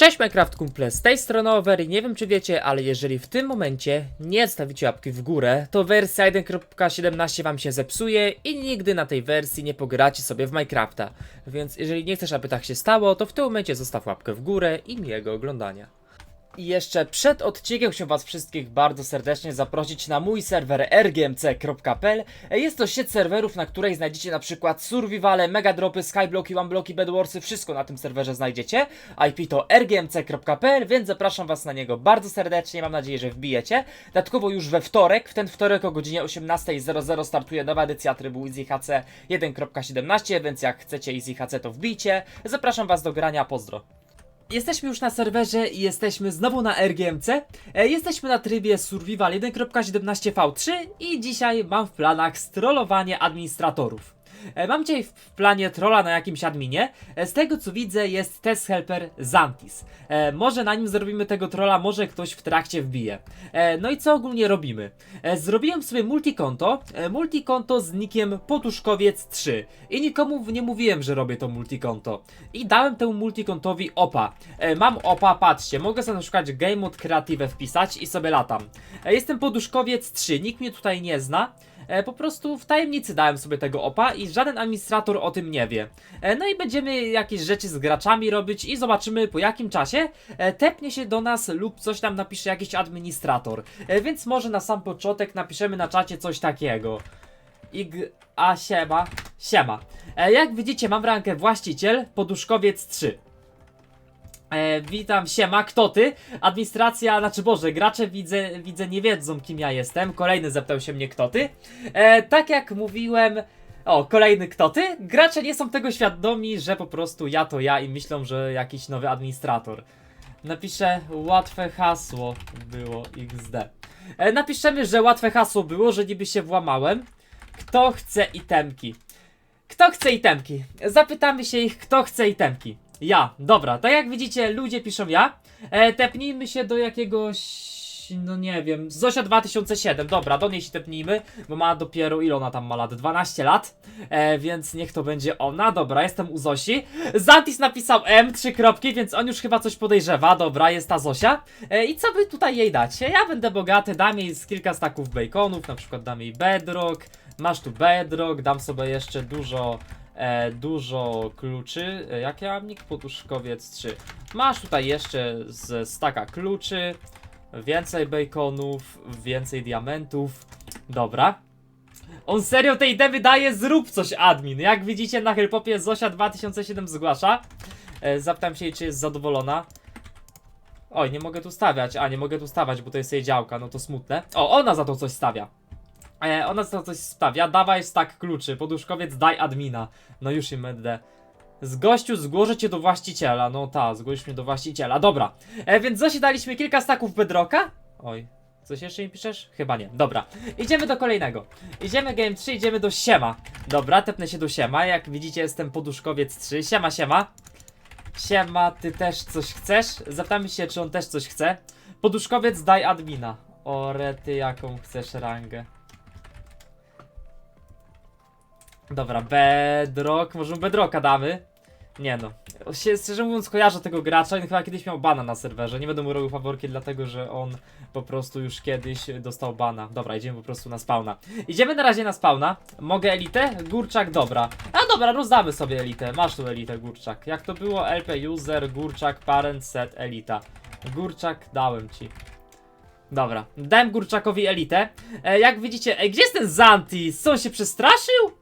Cześć Minecraft kumple, z tej strony Over i nie wiem czy wiecie, ale jeżeli w tym momencie nie stawicie łapki w górę, to wersja 1.17 wam się zepsuje i nigdy na tej wersji nie pogracie sobie w Minecrafta. Więc jeżeli nie chcesz, aby tak się stało, to w tym momencie zostaw łapkę w górę i miłego oglądania. I jeszcze przed odcinkiem chciałbym Was wszystkich bardzo serdecznie zaprosić na mój serwer rgmc.pl. Jest to sieć serwerów, na której znajdziecie na przykład survivale, megadropy, skybloki, onebloki, bedwarsy, wszystko na tym serwerze znajdziecie. IP to rgmc.pl, więc zapraszam Was na niego bardzo serdecznie, mam nadzieję, że wbijecie. Dodatkowo już we wtorek, w ten wtorek o godzinie 18.00 startuje nowa edycja trybu EasyHC 1.17, więc jak chcecie EasyHC to wbijcie. Zapraszam Was do grania, pozdro. Jesteśmy już na serwerze i jesteśmy znowu na RGMC. E, jesteśmy na trybie Survival 1.17v3 i dzisiaj mam w planach strollowanie administratorów. E, mam dzisiaj w planie trolla na jakimś adminie. E, z tego co widzę jest test helper Zantis. E, może na nim zrobimy tego trolla, może ktoś w trakcie wbije. No i co ogólnie robimy? Zrobiłem sobie multikonto, multikonto z nickiem Potuszkowiec3 i nikomu nie mówiłem, że robię to multikonto. I dałem temu multikontowi opa. Mam opa, patrzcie, mogę sobie na przykład Game Mode Creative wpisać i sobie latam. Jestem Poduszkowiec3, nikt mnie tutaj nie zna. E, po prostu w tajemnicy dałem sobie tego opa i żaden administrator o tym nie wie. E, no i będziemy jakieś rzeczy z graczami robić i zobaczymy po jakim czasie e, tepnie się do nas lub coś tam napisze jakiś administrator. E, więc może na sam początek napiszemy na czacie coś takiego. Ig... A siema. Siema. E, jak widzicie mam rankę właściciel, poduszkowiec 3. E, witam, siema, kto ty? Administracja, znaczy Boże, gracze widzę, widzę nie wiedzą kim ja jestem. Kolejny zapytał się mnie kto ty. E, tak jak mówiłem, o, kolejny kto ty? Gracze nie są tego świadomi, że po prostu ja to ja i myślą, że jakiś nowy administrator. Napiszę łatwe hasło było XD. E, napiszemy, że łatwe hasło było, że niby się włamałem. Kto chce itemki? Kto chce itemki? Zapytamy się ich, kto chce itemki. Ja, dobra, tak jak widzicie, ludzie piszą ja. E, tepnijmy się do jakiegoś. No nie wiem, Zosia 2007, dobra, do niej się tepnijmy, bo ma dopiero, ile ona tam ma lat? 12 lat, e, więc niech to będzie ona, dobra, jestem u Zosi. Zantis napisał M, trzy kropki, więc on już chyba coś podejrzewa, dobra, jest ta Zosia. E, I co by tutaj jej dać? Ja będę bogaty, dam jej z kilka staków baconów, na przykład dam jej bedrock, masz tu bedrock, dam sobie jeszcze dużo e, dużo kluczy. E, Jak ja mam nick? Poduszkowiec 3. Masz tutaj jeszcze z staka kluczy, więcej baconów, więcej diamentów. Dobra. On serio tej demy daje, zrób coś admin. Jak widzicie na Hellpopie Zosia 2007 zgłasza. E, zapytam się jej, czy jest zadowolona. Oj, nie mogę tu stawiać. A, nie mogę tu stawiać, bo to jest jej działka, no to smutne. O, ona za to coś stawia. E, ona to coś stawia. Dawaj stack kluczy. Poduszkowiec, daj admina. No już im będę. Z gościu zgłoszę cię do właściciela. No ta, zgłoś mnie do właściciela. Dobra. E, więc Zosi daliśmy kilka staków bedroka. Oj. Coś jeszcze mi piszesz? Chyba nie. Dobra. Idziemy do kolejnego. Idziemy game 3, idziemy do siema. Dobra, tepnę się do siema. Jak widzicie, jestem poduszkowiec 3. Siema, siema. Siema, ty też coś chcesz? Zapytamy się, czy on też coś chce. Poduszkowiec, daj admina. Ore, ty jaką chcesz rangę? Dobra, Bedrock, może Bedrocka damy? Nie no. Się, szczerze mówiąc, kojarzę tego gracza, on chyba kiedyś miał bana na serwerze. Nie będę mu robił faworki, dlatego że on po prostu już kiedyś dostał bana. Dobra, idziemy po prostu na spawna. Idziemy na razie na spawna. Mogę elitę? Górczak, dobra. A dobra, rozdamy sobie elitę. Masz tu elitę, Górczak. Jak to było? LP user, Górczak, parent, set, elita. Górczak, dałem ci. Dobra, dałem Górczakowi elitę. E, jak widzicie, ej, gdzie jest ten Zantis? Co, on się przestraszył?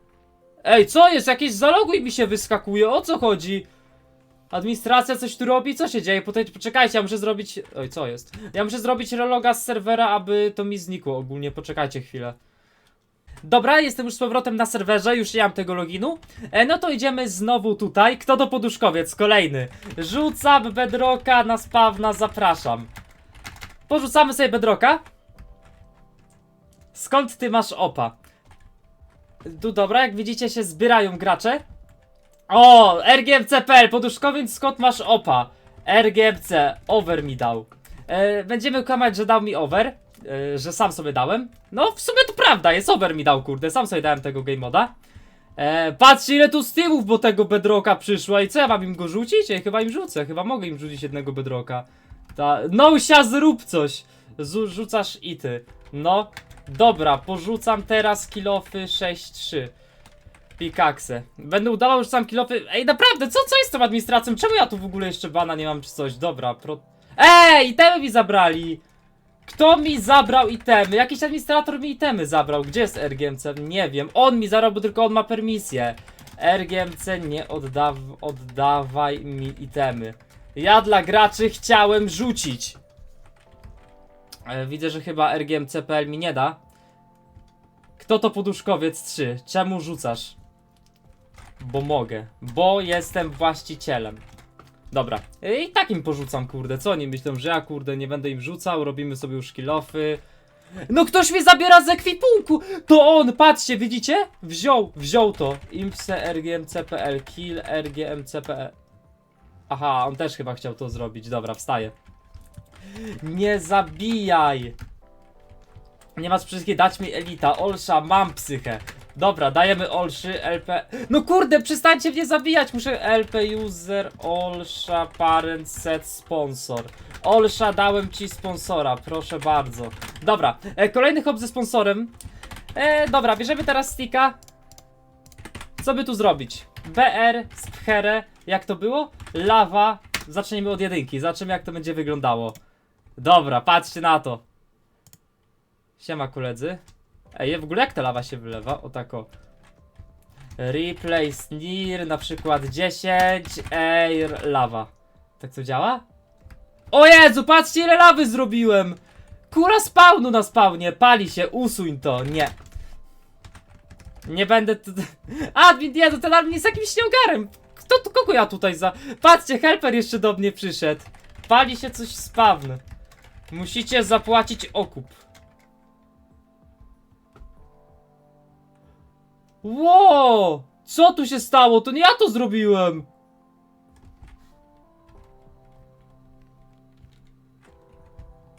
Ej, co jest? Jakieś zaloguj mi się wyskakuje, o co chodzi? Administracja coś tu robi? Co się dzieje? Potem, poczekajcie, ja muszę zrobić... Oj, co jest? Ja muszę zrobić reloga z serwera, aby to mi znikło ogólnie, poczekajcie chwilę. Dobra, jestem już z powrotem na serwerze, już nie mam tego loginu. E, no to idziemy znowu tutaj. Kto to poduszkowiec? Kolejny. Rzucam bedroka na spawna, zapraszam. Porzucamy sobie bedroka. Skąd ty masz opa? Tu dobra, jak widzicie się zbierają gracze. O, RGMC.pl, poduszkowiec skąd masz opa? RGMC, over mi dał. E, będziemy kłamać, że dał mi over, e, że sam sobie dałem. No, w sumie to prawda, jest over mi dał, kurde, sam sobie dałem tego game moda. E, patrzcie ile tu Steve'ów bo tego bedroka przyszło i co ja mam im go rzucić? Ej, chyba im rzucę, chyba mogę im rzucić jednego bedroka. Ta, no zrób coś. Z, rzucasz i ty. No, dobra, porzucam teraz kilofy 6-3. Pikaksę. Będę udawał, że sam kilofy. Ej, naprawdę, co, co jest z tą administracją? Czemu ja tu w ogóle jeszcze bana nie mam czy coś? Dobra, pro. Ej, itemy mi zabrali! Kto mi zabrał itemy? Jakiś administrator mi itemy zabrał. Gdzie jest RGMC? Nie wiem. On mi zabrał, bo tylko on ma permisję. RGMC nie oddaw oddawaj mi itemy. Ja dla graczy chciałem rzucić. E, widzę, że chyba RGMC.pl mi nie da. Kto to poduszkowiec 3? Czemu rzucasz? Bo mogę. Bo jestem właścicielem. Dobra. I tak im porzucam, kurde. Co oni myślą, że ja, kurde, nie będę im rzucał? Robimy sobie już kilofy. No ktoś mnie zabiera z ekwipunku! To on, patrzcie, widzicie? Wziął, wziął to. Impse rgmc.pl, kill rgmc.pl. Aha, on też chyba chciał to zrobić. Dobra, wstaję. Nie zabijaj! Nie masz wszystkie, dać mi elita. Olsza, mam psychę. Dobra, dajemy Olszy, LP. No kurde, przestańcie mnie zabijać. Muszę LP user, Olsza, parent, set, sponsor. Olsza, dałem ci sponsora, proszę bardzo. Dobra, e, kolejny hop ze sponsorem. E, dobra, bierzemy teraz sticka. Co by tu zrobić? BR, Sphere, jak to było? Lawa. Zacznijmy od jedynki, zobaczymy jak to będzie wyglądało. Dobra, patrzcie na to. Siema koledzy. Ej, w ogóle jak ta lawa się wylewa? O tako. Replace near, na przykład 10, air, lawa. Tak to działa? O Jezu, patrzcie ile lawy zrobiłem! Kura spawnu na spawnie, pali się, usuń to, nie. Nie będę. Admin, nie, to ten admin jest jakimś nieogarem. Kto kogo ja tutaj za... Patrzcie, helper jeszcze do mnie przyszedł. Pali się coś spawn. Musicie zapłacić okup. Ło! Co tu się stało? To nie ja to zrobiłem!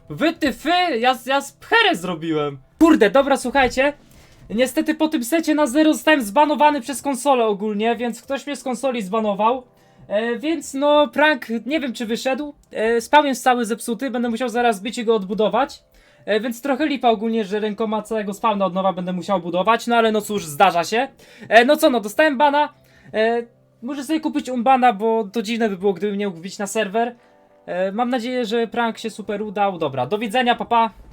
Wy ty fy! Ja, ja pcherę zrobiłem! Kurde, dobra, słuchajcie. Niestety po tym secie na zero zostałem zbanowany przez konsolę ogólnie, więc ktoś mnie z konsoli zbanował. E, więc no, prank nie wiem czy wyszedł. E, spawn jest cały zepsuty, będę musiał zaraz być i go odbudować. E, więc trochę lipa ogólnie, że rękoma całego spawna od nowa będę musiał budować, no ale no cóż, zdarza się. E, no co no, dostałem bana. E, muszę sobie kupić umbana, bo to dziwne by było, gdybym nie mógł wbić na serwer. E, mam nadzieję, że prank się super udał. Dobra, do widzenia, papa. Pa.